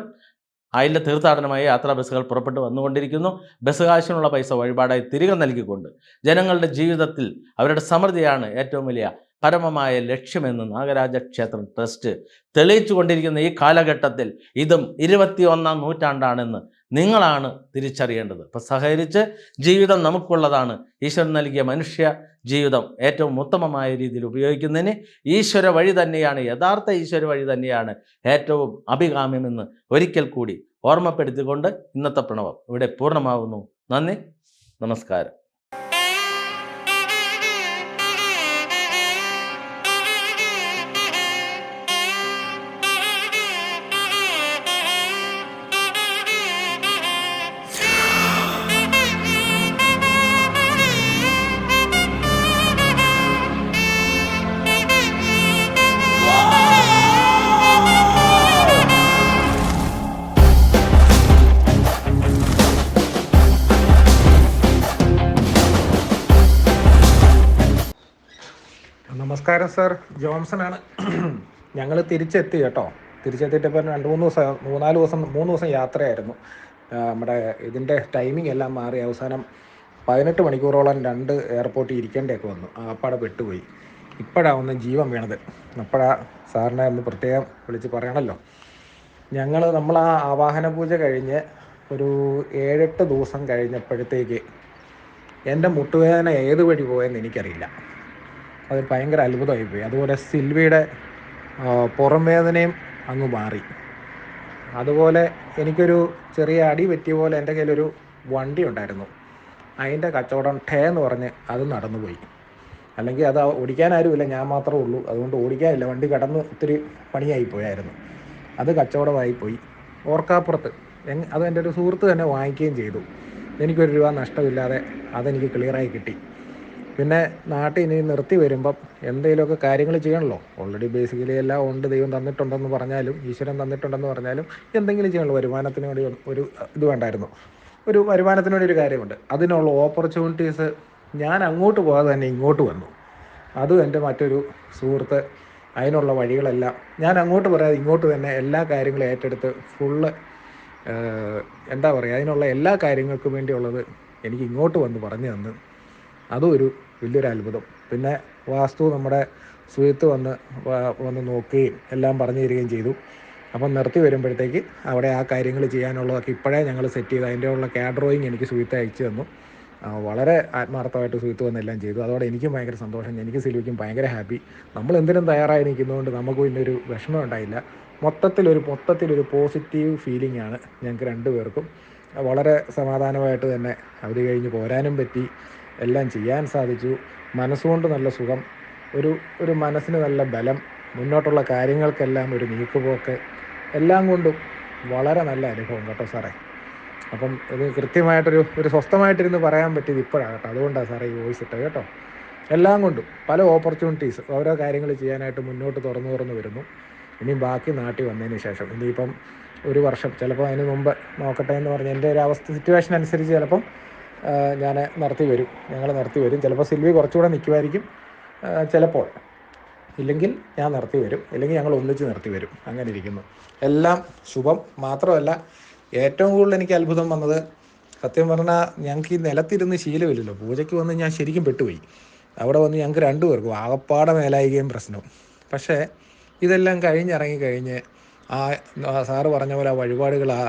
[SPEAKER 1] അതിന്റെ തീർത്ഥാടനമായി യാത്രാ ബസ്സുകൾ പുറപ്പെട്ടു വന്നുകൊണ്ടിരിക്കുന്നു. ബസ് കാശിനുള്ള പൈസ വഴിപാടായി തിരികെ നൽകിക്കൊണ്ട് ജനങ്ങളുടെ ജീവിതത്തിൽ അവരുടെ സമൃദ്ധിയാണ് ഏറ്റവും വലിയ പരമമായ ലക്ഷ്യമെന്ന് നാഗരാജ ക്ഷേത്രം ട്രസ്റ്റ് തെളിയിച്ചു കൊണ്ടിരിക്കുന്ന ഈ കാലഘട്ടത്തിൽ ഇതും ഇരുപത്തിയൊന്നാം നൂറ്റാണ്ടാണെന്ന് നിങ്ങളാണ് തിരിച്ചറിയേണ്ടത്. അപ്പം സഹകരിച്ച് ജീവിതം നമുക്കുള്ളതാണ്. ഈശ്വരൻ നൽകിയ മനുഷ്യ ജീവിതം ഏറ്റവും ഉത്തമമായ രീതിയിൽ ഉപയോഗിക്കുന്നതിന് ഈശ്വര വഴി തന്നെയാണ് യഥാർത്ഥ ഈശ്വര വഴി തന്നെയാണ് ഏറ്റവും അഭികാമ്യമെന്ന് ഒരിക്കൽ കൂടി ഓർമ്മപ്പെടുത്തിക്കൊണ്ട് ഇന്നത്തെ പ്രണവം ഇവിടെ പൂർണമാവുന്നു. നന്ദി നമസ്കാരം.
[SPEAKER 2] സാർ. ആണ് ഞങ്ങൾ തിരിച്ചെത്തി കേട്ടോ. തിരിച്ചെത്തിയിട്ട് ഇപ്പം രണ്ട് മൂന്ന് ദിവസം മൂന്നാൽ ദിവസം മൂന്ന് ദിവസം യാത്രയായിരുന്നു. നമ്മുടെ ഇതിന്റെ ടൈമിംഗ് എല്ലാം മാറി. അവസാനം പതിനെട്ട് മണിക്കൂറോളം രണ്ട് എയർപോർട്ടിൽ ഇരിക്കേണ്ടിയൊക്കെ വന്നു. അപ്പാടെ പെട്ടുപോയി. ഇപ്പോഴാണ് ഒന്ന് ജീവൻ വീണത്. അപ്പോഴാ സാറിനെ ഒന്ന് പ്രത്യേകം വിളിച്ച് പറയണമല്ലോ ഞങ്ങൾ നമ്മൾ ആ ആവാഹന പൂജ കഴിഞ്ഞ് ഒരു ഏഴെട്ട് ദിവസം കഴിഞ്ഞപ്പോഴത്തേക്ക് എന്റെ മുട്ടുവേദന ഏത് വഴി പോയെന്ന് എനിക്കറിയില്ല. അത് ഭയങ്കര അത്ഭുതമായി പോയി അതുപോലെ സിൽവിയുടെ പുറം വേദനയും അങ്ങ് മാറി. അതുപോലെ എനിക്കൊരു ചെറിയ അടി പറ്റിയ പോലെ എന്റെ കയ്യിലൊരു വണ്ടി ഉണ്ടായിരുന്നു. അതിന്റെ കച്ചവടം ടേ എന്ന് പറഞ്ഞ് അത് നടന്നുപോയി. അല്ലെങ്കിൽ അത് ഓടിക്കാൻ ആരുമില്ല ഞാൻ മാത്രമേ ഉള്ളൂ. അതുകൊണ്ട് ഓടിക്കാനില്ല. വണ്ടി കടന്ന് ഒത്തിരി പണിയായി പോയായിരുന്നു. അത് കച്ചവടമായി പോയി ഓർക്കാപ്പുറത്ത് അത് എന്റെ ഒരു സുഹൃത്ത് തന്നെ വാങ്ങിക്കുകയും ചെയ്തു. എനിക്കൊരു രൂപ നഷ്ടമില്ലാതെ അതെനിക്ക് ക്ലിയറായി കിട്ടി. പിന്നെ നാട്ടിൽ ഇനി നിർത്തി വരുമ്പം എന്തെങ്കിലുമൊക്കെ കാര്യങ്ങൾ ചെയ്യണമല്ലോ ഓൾറെഡി ബേസിക്കലി എല്ലാം ഉണ്ട് ദൈവം തന്നിട്ടുണ്ടെന്ന് പറഞ്ഞാലും ഈശ്വരൻ തന്നിട്ടുണ്ടെന്ന് പറഞ്ഞാലും എന്തെങ്കിലും ചെയ്യണമല്ലോ വരുമാനത്തിന് വേണ്ടി ഒരു ഇത് വേണ്ടായിരുന്നു. ഒരു വരുമാനത്തിന് വേണ്ടി ഒരു കാര്യമുണ്ട്. അതിനുള്ള ഓപ്പർച്യൂണിറ്റീസ് ഞാൻ അങ്ങോട്ട് പോകാതെ തന്നെ ഇങ്ങോട്ട് വന്നു. അതും എന്റെ മറ്റൊരു സുഹൃത്ത് അതിനുള്ള വഴികളെല്ലാം ഞാൻ അങ്ങോട്ട് പറയാതെ ഇങ്ങോട്ട് തന്നെ എല്ലാ കാര്യങ്ങളും ഏറ്റെടുത്ത് ഫുള്ള് എന്താ പറയുക അതിനുള്ള എല്ലാ കാര്യങ്ങൾക്കും വേണ്ടിയുള്ളത് എനിക്ക് ഇങ്ങോട്ട് വന്ന് പറഞ്ഞു തന്ന്. അതും ഒരു വലിയൊരു അത്ഭുതം. പിന്നെ വാസ്തു നമ്മുടെ സുഹൃത്ത് വന്ന് വന്ന് നോക്കുകയും എല്ലാം പറഞ്ഞു തരികയും ചെയ്തു. അപ്പം നിർത്തി വരുമ്പോഴത്തേക്ക് അവിടെ ആ കാര്യങ്ങൾ ചെയ്യാനുള്ളതൊക്കെ ഇപ്പോഴേ ഞങ്ങൾ സെറ്റ് ചെയ്തു അതിന്റെ ഉള്ള ക്യാഡ് ഡ്രോയിങ് എനിക്ക് സുഹൃത്ത് അയച്ചു തന്നു. വളരെ ആത്മാർത്ഥമായിട്ട് സുഹൃത്ത് വന്നെല്ലാം ചെയ്തു. അതോടെ എനിക്കും ഭയങ്കര സന്തോഷം. എനിക്ക് സിൽവിക്കും ഭയങ്കര ഹാപ്പി. നമ്മൾ എന്തിനും തയ്യാറായി നിൽക്കുന്നതുകൊണ്ട് നമുക്ക് പിന്നെ ഒരു വിഷമം ഉണ്ടായില്ല. മൊത്തത്തിലൊരു മൊത്തത്തിലൊരു പോസിറ്റീവ് ഫീലിംഗ് ആണ് ഞങ്ങൾക്ക് രണ്ടുപേർക്കും. വളരെ സമാധാനമായിട്ട് തന്നെ അവധി കഴിഞ്ഞ് പോരാനും പറ്റി. എല്ലാം ചെയ്യാൻ സാധിച്ചു. മനസ്സുകൊണ്ട് നല്ല സുഖം ഒരു ഒരു മനസ്സിന് നല്ല ബലം മുന്നോട്ടുള്ള കാര്യങ്ങൾക്കെല്ലാം ഒരു നീക്കുപോക്ക് എല്ലാം കൊണ്ടും വളരെ നല്ല അനുഭവം കേട്ടോ സാറേ. അപ്പം ഇത് കൃത്യമായിട്ടൊരു ഒരു സ്വസ്ഥമായിട്ടിരുന്ന് പറയാൻ പറ്റിയത് ഇപ്പോഴാണ് കേട്ടോ. അതുകൊണ്ടാണ് സാറേ ഈ വോയിസ് ഇട്ടത് കേട്ടോ. എല്ലാം കൊണ്ടും പല ഓപ്പർച്യൂണിറ്റീസ് ഓരോ കാര്യങ്ങൾ ചെയ്യാനായിട്ട് മുന്നോട്ട് തുറന്നു തുറന്നു വരുന്നു. ഇനി ബാക്കി നാട്ടിൽ വന്നതിന് ശേഷം. ഇനിയിപ്പം ഒരു വർഷം ചിലപ്പോൾ അതിന് മുമ്പ് നോക്കട്ടെ എന്ന് പറഞ്ഞ് എന്റെ ഒരു അവസ്ഥ സിറ്റുവേഷൻ അനുസരിച്ച് ചിലപ്പം ഞാൻ നിർത്തി വരും. ഞങ്ങൾ നിർത്തി വരും. ചിലപ്പോൾ സിൽവി കുറച്ചുകൂടെ നിൽക്കുമായിരിക്കും ചിലപ്പോൾ. ഇല്ലെങ്കിൽ ഞാൻ നിർത്തി വരും. ഇല്ലെങ്കിൽ ഞങ്ങൾ ഒന്നിച്ച് നിർത്തി വരും. അങ്ങനെ ഇരിക്കുന്നു. എല്ലാം ശുഭം. മാത്രമല്ല ഏറ്റവും കൂടുതൽ എനിക്ക് അത്ഭുതം വന്നത് സത്യം പറഞ്ഞാൽ ഞങ്ങൾക്ക് ഈ നിലത്തിരുന്ന് ശീലമില്ലല്ലോ. പൂജയ്ക്ക് വന്ന് ഞാൻ ശരിക്കും പെട്ടുപോയി. അവിടെ വന്ന് ഞങ്ങൾക്ക് രണ്ടുപേർക്കും ആകപ്പാടെ മേലായികയും പ്രശ്നവും പക്ഷേ ഇതെല്ലാം കഴിഞ്ഞിറങ്ങി കഴിഞ്ഞ് ആ ആ സാറ് പറഞ്ഞ പോലെ ആ വഴിപാടുകൾ ആ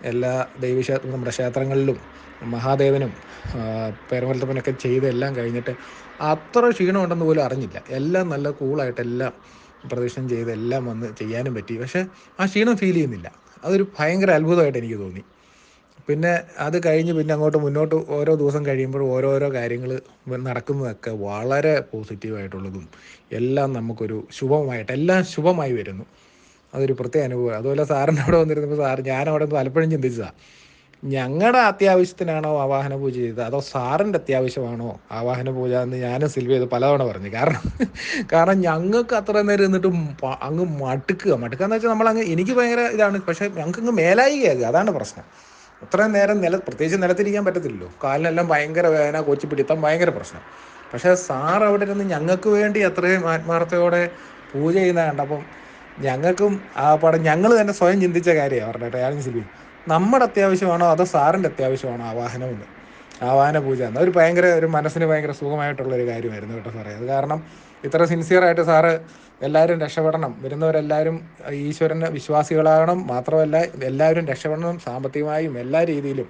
[SPEAKER 2] എല്ലാ ദൈവക്ഷേത്ര നമ്മുടെ ക്ഷേത്രങ്ങളിലും മഹാദേവനും പേരമലത്തപ്പനൊക്കെ ചെയ്ത് എല്ലാം കഴിഞ്ഞിട്ട് അത്ര ക്ഷീണം ഉണ്ടെന്ന് പോലും അറിഞ്ഞില്ല. എല്ലാം നല്ല കൂളായിട്ട് എല്ലാം പ്രദക്ഷിണം ചെയ്ത് എല്ലാം വന്ന് ചെയ്യാനും പറ്റി. പക്ഷേ ആ ക്ഷീണം ഫീൽ ചെയ്യുന്നില്ല. അതൊരു ഭയങ്കര അത്ഭുതമായിട്ട് എനിക്ക് തോന്നി. പിന്നെ അത് കഴിഞ്ഞ് പിന്നെ അങ്ങോട്ട് മുന്നോട്ട് ഓരോ ദിവസം കഴിയുമ്പോൾ ഓരോരോ കാര്യങ്ങൾ നടക്കുന്നതൊക്കെ വളരെ പോസിറ്റീവായിട്ടുള്ളതും എല്ലാം നമുക്കൊരു ശുഭമായിട്ട് എല്ലാം ശുഭമായി വരുന്നു. അതൊരു പ്രത്യേക അനുഭവം അതുപോലെ സാറിന്റെ അവിടെ വന്നിരുന്നപ്പോൾ സാർ ഞാൻ അവിടെ പലപ്പോഴും ചിന്തിച്ചതാണ് ഞങ്ങളുടെ അത്യാവശ്യത്തിനാണോ ആവാഹന പൂജ ചെയ്തത്? അതോ സാറിന്റെ അത്യാവശ്യമാണോ ആവാഹന പൂജ എന്ന് ഞാനും സിൽവി ചെയ്ത് പലതവണ പറഞ്ഞു. കാരണം കാരണം ഞങ്ങൾക്ക് അത്ര നേരം നിന്നിട്ട് അങ്ങ് മടുക്കുക. മടുക്കുക എന്ന് വെച്ചാൽ നമ്മളങ്ങ് എനിക്ക് ഭയങ്കര ഇതാണ്. പക്ഷേ ഞങ്ങൾക്ക് അങ്ങ് മേലായി കേൾക്കുക അതാണ് പ്രശ്നം. അത്രയും നേരം നില പ്രത്യേകിച്ച് നിലത്തിരിക്കാൻ പറ്റത്തില്ലല്ലോ. കാലിനെല്ലാം ഭയങ്കര വേദന കൊച്ചിപ്പിടിത്തം ഭയങ്കര പ്രശ്നം. പക്ഷേ സാർ അവിടെ ഇരുന്ന് ഞങ്ങൾക്ക് വേണ്ടി അത്രയും ആത്മാർത്ഥയോടെ പൂജ ചെയ്യുന്ന കണ്ടപ്പം ഞങ്ങൾക്കും ആ പടം ഞങ്ങൾ തന്നെ സ്വയം ചിന്തിച്ച കാര്യമാണ് പറഞ്ഞിട്ട്. ഞാൻ സിൽവി? നമ്മുടെ അത്യാവശ്യമാണോ അതോ സാറിന്റെ അത്യാവശ്യമാണോ ആവാഹനം എന്ന് ആവാഹന പൂജ. എന്ന ഒരു ഭയങ്കര ഒരു മനസ്സിന് ഭയങ്കര സുഖമായിട്ടുള്ള ഒരു കാര്യമായിരുന്നു കേട്ടോ സാറേ. അത് കാരണം ഇത്ര സിൻസിയറായിട്ട് സാറ് എല്ലാവരും രക്ഷപ്പെടണം. വരുന്നവരെല്ലാവരും ഈശ്വരന്റെ വിശ്വാസികളാകണം. മാത്രമല്ല എല്ലാവരും രക്ഷപ്പെടണം. സാമ്പത്തികമായും എല്ലാ രീതിയിലും.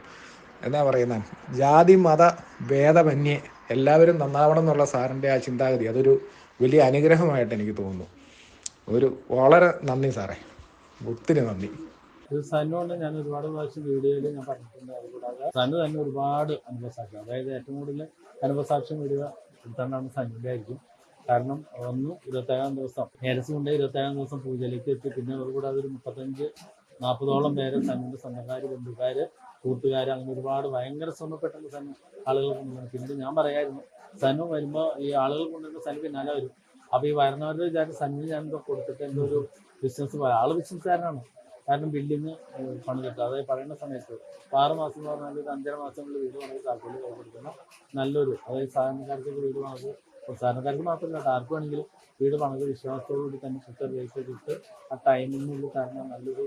[SPEAKER 2] എന്താ പറയുന്നത് ജാതി മത ഭേദമന്യേ എല്ലാവരും നന്നാവണം എന്നുള്ള സാറിന്റെ ആ ചിന്താഗതി. അതൊരു വലിയ അനുഗ്രഹമായിട്ട് എനിക്ക് തോന്നുന്നു. ഒരു വളരെ നന്ദി സാറേ. ഒത്തിരി നന്ദി.
[SPEAKER 3] ഇത് സനുകൊണ്ട് ഞാൻ ഒരുപാട് പ്രാവശ്യം വീഡിയോയിൽ ഞാൻ പറഞ്ഞിട്ടുണ്ട്. അതുകൂടാതെ സനു തന്നെ ഒരുപാട് അനുഭവസാക്ഷ്യം അതായത് ഏറ്റവും കൂടുതൽ അനുഭവസാക്ഷ്യം വീഡിയോ എടുത്തുകൊണ്ടാണ് സനുവിന്റെ ആയിരിക്കും. കാരണം ഒന്ന് ഇരുപത്തേഴാം ദിവസം നേരസ് കൊണ്ട് ഇരുപത്തേഴാം ദിവസം പൂജയിലേക്ക് എത്തി. പിന്നെ അതുകൂടാതെ ഒരു മുപ്പത്തഞ്ച് നാൽപ്പതോളം പേര് സനുവിന്റെ സ്വന്തക്കാർ ബന്ധുക്കാർ കൂട്ടുകാർ അങ്ങനെ ഒരുപാട് ഭയങ്കര ശ്രമപ്പെട്ട സന്നു ആളുകൾ കൊണ്ടുവന്നു പിന്നീട് ഞാൻ പറയായിരുന്നു സന്നു വരുമ്പോൾ ഈ ആളുകൾ കൊണ്ടുവരുമ്പോൾ സനു പിന്നാലെ വരും. അപ്പോൾ ഈ വരുന്നവരുടെ വിചാരിച്ച് സനു ഞാൻ എന്തോ കൊടുത്തിട്ട് എന്തോ ഒരു ബിസിനസ് ആൾ ബിസിനസ്സുകാരനാണ്. കാരണം ബിൽഡിങ് പണിതിട്ട് അതായത് പറയുന്ന സമയത്ത് ആറ് മാസം എന്ന് പറഞ്ഞാൽ ഒരു അഞ്ചര മാസം കൊണ്ട് വീട് പണിത് താല്പര്യം കൈ കൊടുക്കുന്ന നല്ലൊരു അതായത് സാധാരണക്കാർക്ക് വീട് പണിത്
[SPEAKER 1] സാധാരണക്കാർക്ക് മാത്രമല്ല ആർക്ക് വേണമെങ്കിലും വീട് പണിത് വിശ്വാസത്തോടുകൂടി തന്നെ കൃത്യ രജിസ്റ്റർ ചെയ്തിട്ട് ആ ടൈമിനുള്ളിൽ കാരണം നല്ലൊരു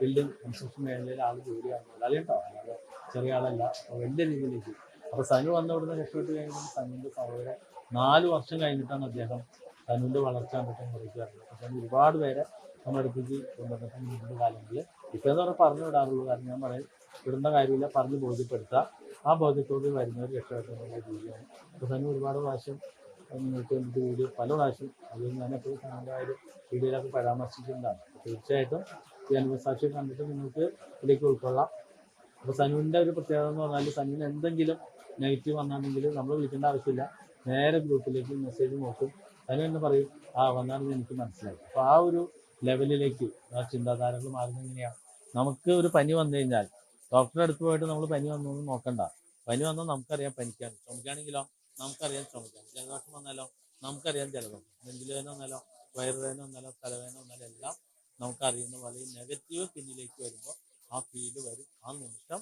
[SPEAKER 1] ബിൽഡിംഗ് കൺസ്ട്രക്ഷൻ മേഖലയിൽ ആൾ ജോലിയാണ്. മുതലാളി കേട്ടോ അല്ലാതെ ചെറിയ ആളല്ല വലിയ രീതിയിലേക്ക്. അപ്പോൾ സനു വന്ന ഉടനെ രക്ഷപ്പെട്ട് കഴിഞ്ഞാൽ സനുവിന്റെ സഹോദരൻ നാല് വർഷം കഴിഞ്ഞിട്ടാണ് അദ്ദേഹം സനുവിന്റെ വളർച്ച കണ്ടിട്ട് അപ്പോൾ സനു ഒരുപാട് പേരെ നമ്മുടെ അടുത്തേക്ക് കൊണ്ടുവന്നിട്ട് കാലങ്ങളിൽ. ഇപ്പം എന്ന് പറഞ്ഞാൽ പറഞ്ഞു വിടാറുള്ളൂ. കാരണം ഞാൻ പറയും വിടുന്ന കാര്യമില്ല പറഞ്ഞ് ബോധ്യപ്പെടുത്തുക ആ ബോധ്യത്തോട് ഒരു രക്ഷപ്പെട്ടുള്ള രീതിയാണ് അപ്പോൾ തന്നെ ഒരുപാട് പ്രാവശ്യം നിങ്ങൾക്ക് വേണ്ടിയിട്ട് വീഡിയോ പല പ്രാവശ്യം അതുകൊണ്ട് ഞാൻ എപ്പോഴും സനുവിന്റെ കാര്യം വീഡിയോയിലൊക്കെ പരാമർശിക്കുന്നതാണ് തീർച്ചയായിട്ടും ഈ അനുഭവസാക്ഷി കണ്ടിട്ട് നിങ്ങൾക്ക് ഇതിലേക്ക് ഉൾക്കൊള്ളാം. അപ്പോൾ സനുവിന്റെ ഒരു പ്രത്യേകത എന്ന് പറഞ്ഞാൽ സനുവിന് എന്തെങ്കിലും നെഗറ്റീവ് വന്നാണെങ്കിൽ നമ്മൾ വിളിക്കേണ്ട ആവശ്യമില്ല. നേരെ ഗ്രൂപ്പിലേക്ക് മെസ്സേജ് നോക്കും സനു എന്ന് പറയും ആ വന്നാണെന്ന് എനിക്ക് മനസ്സിലായി. അപ്പോൾ ആ ഒരു ലെവലിലേക്ക് ആ ചിന്താധാരകൾ മാറുന്നത് എങ്ങനെയാണ് നമുക്ക് ഒരു പനി വന്നു കഴിഞ്ഞാൽ ഡോക്ടറെ അടുത്ത് പോയിട്ട് നമ്മൾ പനി വന്നു നോക്കണ്ട. പനി വന്നാൽ നമുക്കറിയാം പനിക്കാൻ ചുമക്കാണെങ്കിലോ? നമുക്കറിയാം ചുമക്കാൻ ജലദോഷം വന്നാലോ? നമുക്കറിയാം ജലദോഷം. നെഞ്ചിലുവേദന വന്നാലോ? വയറുവേദന വന്നാലോ? തലവേദന വന്നാലോ? എല്ലാം നമുക്കറിയുന്ന പോലെ നെഗറ്റീവ് പിന്നിലേക്ക് വരുമ്പോൾ ആ ഫീൽ വരും. ആ നിമിഷം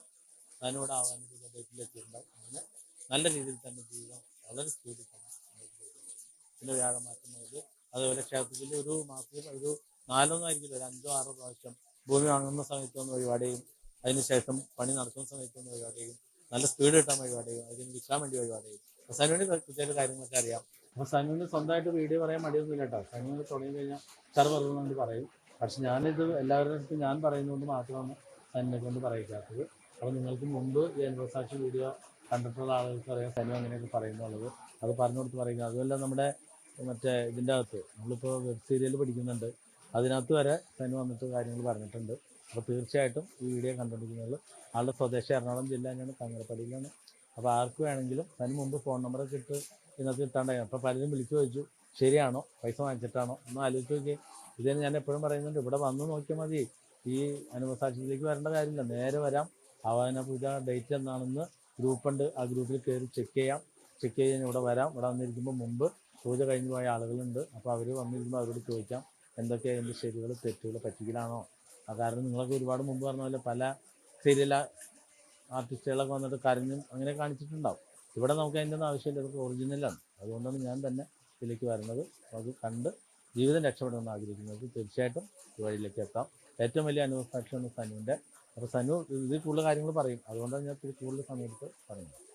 [SPEAKER 1] അതിനോട് ആവാനുള്ള ഡേറ്റിലെത്തിയിട്ടുണ്ടാവും അങ്ങനെ നല്ല രീതിയിൽ തന്നെ ജീവിതം വളരെ സ്പീഡിൽ തന്നെ. പിന്നെ വ്യാഴമാറ്റം മുതൽ അതുപോലെ ക്ഷേത്രത്തിൽ ഒരു മാസത്തിൽ ഒരു നാലൊന്നും ആയിരിക്കില്ല ഒരു അഞ്ചോ ആറോ പ്രാവശ്യം ഭൂമി വാങ്ങുന്ന സമയത്ത് ഒന്ന് വഴിപാട് ചെയ്യും അതിനുശേഷം പണി നടത്തുന്ന സമയത്ത് ഒന്ന് വഴിപാട് നല്ല സ്പീഡ് കിട്ടാൻ വഴിപാടുകയും അതിന് വിൽക്കാൻ വേണ്ടി വഴിപാടുകയും അപ്പൊ സനുവിന് കൃത്യമായിട്ട് കാര്യങ്ങളൊക്കെ അറിയാം. അപ്പോൾ സനുവിന് സ്വന്തമായിട്ട് വീഡിയോ പറയാൻ മടിയൊന്നുമില്ല കേട്ടോ. സനുവിന് തുടങ്ങി കഴിഞ്ഞാൽ ചർ പറഞ്ഞു പറയും. പക്ഷെ ഞാനിത് എല്ലാവരുടെ അടുത്ത് ഞാൻ പറയുന്നതുകൊണ്ട് മാത്രമാണ് സനുവിനെ കൊണ്ട് പറയിക്കാത്തത് അപ്പോൾ നിങ്ങൾക്ക് മുമ്പ് ഈ വീഡിയോ കണ്ടിട്ടുള്ള ആളുകൾക്ക് അറിയാം സനു അങ്ങനെയൊക്കെ പറയുന്നുള്ളത്. അത് പറഞ്ഞു കൊടുത്ത് പറയുക. അതുമല്ല നമ്മുടെ മറ്റേ ഇതിന്റെ അകത്ത് നമ്മളിപ്പോൾ വെബ് സീരിയൽ പഠിക്കുന്നുണ്ട്. അതിനകത്ത് വരെ തന്നെ വന്നിട്ട് കാര്യങ്ങൾ പറഞ്ഞിട്ടുണ്ട്. അപ്പോൾ തീർച്ചയായിട്ടും ഈ വീഡിയോ കണ്ടുപിടിക്കുന്നത് ആളുടെ സ്വദേശം എറണാകുളം ജില്ല തന്നെയാണ് കങ്ങരപ്പള്ളിയിലാണ് അപ്പോൾ ആർക്ക് വേണമെങ്കിലും അതിന് മുമ്പ് ഫോൺ നമ്പറൊക്കെ ഇട്ട് ഇതിനകത്ത് കിട്ടാണ്ടായിരുന്നു അപ്പോൾ പലരും വിളിച്ചു ചോദിച്ചു ശരിയാണോ? പൈസ വാങ്ങിച്ചിട്ടാണോ? ഒന്ന് ആലോചിച്ച് നോക്കിയേ. ഇതിന് ഞാൻ എപ്പോഴും പറയുന്നുണ്ട് ഇവിടെ വന്ന് നോക്കിയാൽ മതി. ഈ അനുഭവസാക്ഷിയിലേക്ക് വരേണ്ട കാര്യമില്ല. നേരെ വരാം. ആവാഹന പൂജ ഡേറ്റ് എന്നാണെന്ന് ഗ്രൂപ്പുണ്ട്. ആ ഗ്രൂപ്പിൽ കയറി ചെക്ക് ചെയ്യാം. ചെക്ക് ചെയ്യാൻ ഇവിടെ വരാം. ഇവിടെ വന്നിരിക്കുമ്പോൾ മുമ്പ് പൂജ കഴിഞ്ഞ് പോയ ആളുകളുണ്ട്. അപ്പോൾ അവർ വന്നിരിക്കുമ്പോൾ അവരോട് ചോദിക്കാം. എന്തൊക്കെ അതിന്റെ ശരികൾ തെറ്റുകൾ പറ്റിക്കലാണോ? കാരണം നിങ്ങളൊക്കെ ഒരുപാട് മുമ്പ് പറഞ്ഞ പോലെ പല സീരിയൽ ആർട്ടിസ്റ്റുകളൊക്കെ വന്നിട്ട് കരഞ്ഞും അങ്ങനെ കാണിച്ചിട്ടുണ്ടാവും. ഇവിടെ നമുക്ക് അതിന്റെ ഒന്നും ആവശ്യമില്ല. ഇതൊക്കെ ഒറിജിനലാണ് അതുകൊണ്ടാണ് ഞാൻ തന്നെ ഇതിലേക്ക് വരുന്നത് അത് കണ്ട് ജീവിതം രക്ഷപ്പെടണമെന്ന് ആഗ്രഹിക്കുന്നത് തീർച്ചയായിട്ടും ഈ വഴിയിലേക്ക് എത്താം. ഏറ്റവും വലിയ അനുഭവ സാക്ഷിയാണ് സനുവിന്റെ. അപ്പോൾ സനു ഇതിൽ കൂടുതൽ കാര്യങ്ങൾ പറയും. അതുകൊണ്ടാണ് ഞാൻ കൂടുതൽ സമയത്ത് പറയുന്നത്.